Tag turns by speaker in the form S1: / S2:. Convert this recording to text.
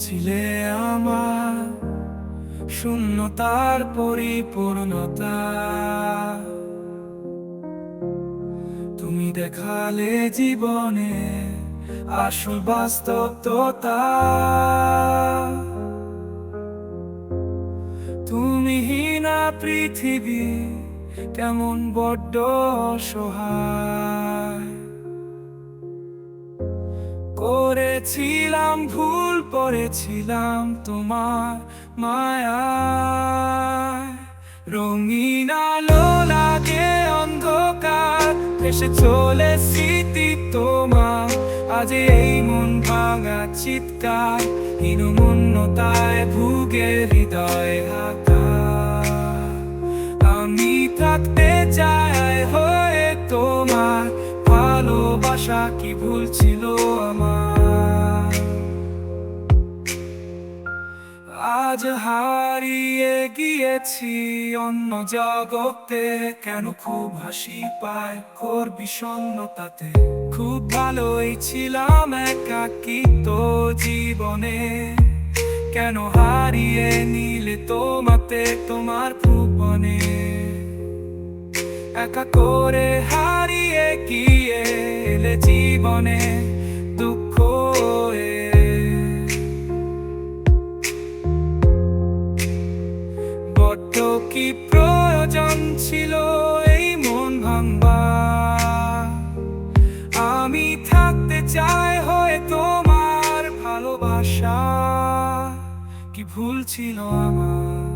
S1: ছিলে আমার শূন্যতার পরিপূর্ণতা। তুমি দেখালে জীবনে আসল বাস্তবতা। তুমি হীনা পৃথিবী কেমন বড্ড অসহায়। করেছিলাম, ভুল পড়েছিলাম তোমার মায়া রঙিন আলো লাগে অন্ধকার, ভেসে চলে স্মৃতি তোমার। আজ এই মন ভাঙা চিৎকার, হীনমন্যতায় ভুগে হৃদয় হাতা ভালোবাসা কি ভুল ছিল আমার? আজ হারিয়ে গিয়েছি অন্য জগতে, কেন খুব হাসি পায় কর বিষণ্ণতাতে খুব ভালোই ছিলাম একাকিত্ব জীবনে, কেন হারিয়ে নিলে তোমাতে, তোমার ভুবনে একা করে গিয়ে এলে জীবনে দুঃখ। বড্ড কি প্রয়োজন ছিল এই মন ভাঙবা আমি থাকতে চাই হয় তোমার ভালোবাসা কি ভুল ছিল আমার